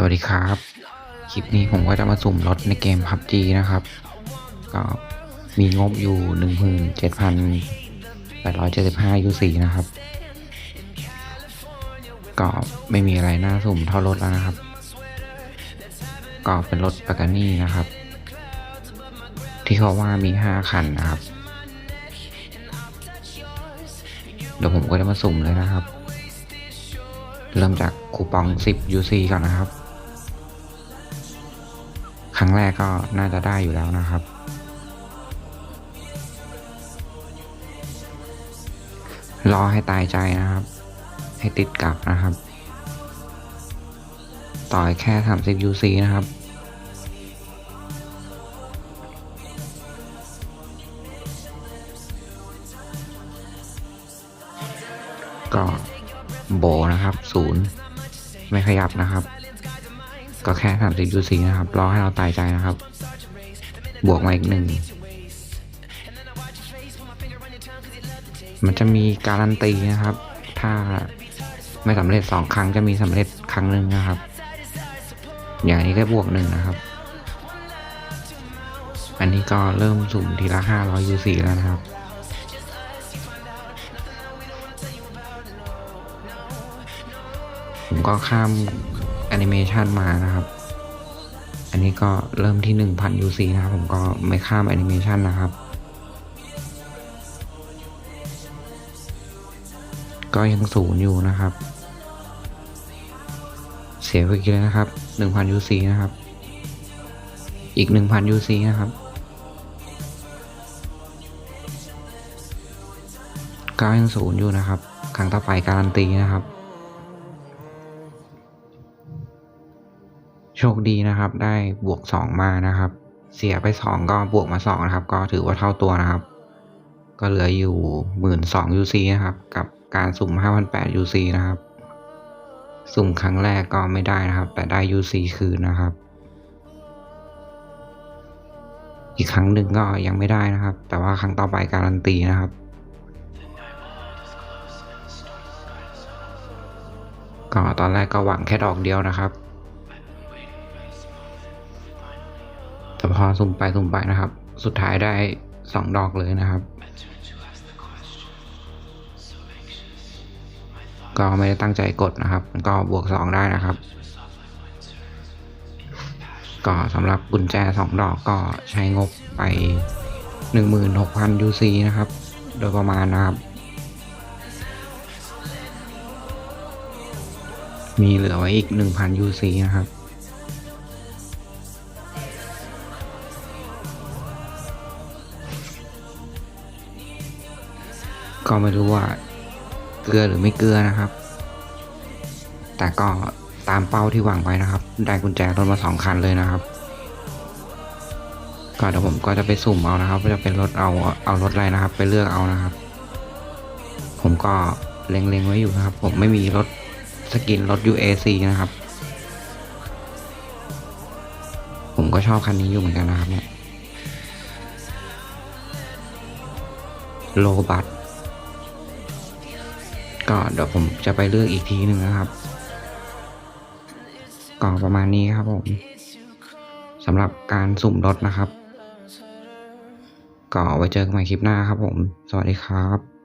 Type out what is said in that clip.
สวัสดีครับ คลิปนี้ผมก็จะมาสุ่มรถในเกม PUBG นะครับ ก็มีงบอยู่ 17,875 UC นะครับ ก็ไม่มีอะไรน่าสุ่มเท่ารถแล้วนะครับ ก็เป็นรถปากานี่นะครับ ที่เขาว่ามี 5 คันนะครับ เดี๋ยวผมก็จะมาสุ่มเลยนะครับเริ่มจากคูปอง 10 UC ก่อนนะครับ ครั้งแรกก็น่าจะได้อยู่แล้วนะครับ รอให้ตายใจนะครับ ให้ติดกับนะครับ ต่อยแค่ 30 UC นะครับก็โบนะครับศูนย์ไม่ขยับนะครับ ก็แค่สามสิบยูซีนะครับ รอให้เราตายใจนะครับ บวกมาอีกหนึ่ง มันจะมีการันตีนะครับ ถ้าไม่สำเร็จสองครั้งจะมีสำเร็จครั้งหนึ่งนะครับ อย่างนี้ก็บวกหนึ่งนะครับ อันนี้ก็เริ่มสุ่มทีละห้าร้อยยูซีแล้วนะครับผมก็ข้าม นิเมชันมานะครับ อันนี้ก็เริ่มที่ 1000 UC นะครับ ผมก็ไม่ข้ามแอนิเมชันนะครับ ก็ยังศูนย์อยู่นะครับ เสียไปกี่เลยนะครับ 1000 UC นะครับ อีก 1000 UC นะครับก็ยังศูนย์อยู่นะครับ ครั้งต่อไปการันตีนะครับ โชคดีนะครับ ได้บวกสองมานะครับ เสียไปสองก็บวกมาสองนะครับ ก็ถือว่าเท่าตัวนะครับ ก็เหลืออยู่หมื่นสอง UC นะครับ กับการสุ่มห้าพันแปด UC นะครับ สุ่มครั้งแรกก็ไม่ได้นะครับ แต่ได้ UC คืนนะครับ อีกครั้งหนึ่งก็ยังไม่ได้นะครับ แต่ว่าครั้งต่อไปการันตีนะครับก็ตอนแรกก็หวังแค่ดอกเดียวนะครับ สุ่มไปสุ่มไปนะครับ สุดท้ายได้สองดอกเลยนะครับ ก็ไม่ได้ตั้งใจกดนะครับ ก็บวกสองได้นะครับ ก็สำหรับกุญแจสองดอกก็ใช้งบไปหนึ่งหมื่นหกพัน UC นะครับ โดยประมาณนะครับ มีเหลือไว้อีกหนึ่งพัน UC นะครับ ก็ไม่รู้ว่าเกลือหรือไม่เกลือนะครับ แต่ก็ตามเป้าที่หวังไว้นะครับ ได้กุญแจรถมาสองคันเลยนะครับ ก็เดี๋ยวผมก็จะไปสุ่มเอานะครับว่าจะเป็นรถเอาเอารถอะไรนะครับ ไปเลือกเอานะครับ ผมก็เล็งๆไว้อยู่นะครับ ผมไม่มีรถสกินรถ UAC นะครับ ผมก็ชอบคันนี้อยู่เหมือนกันนะครับเนี่ยโลบัต ก็เดี๋ยวผมจะไปเลือกอีกทีหนึ่งนะครับก่อประมาณนี้ครับผมสำหรับการสุ่มรถนะครับ ก็ไว้เจอกันใหม่คลิปหน้าครับผม สวัสดีครับ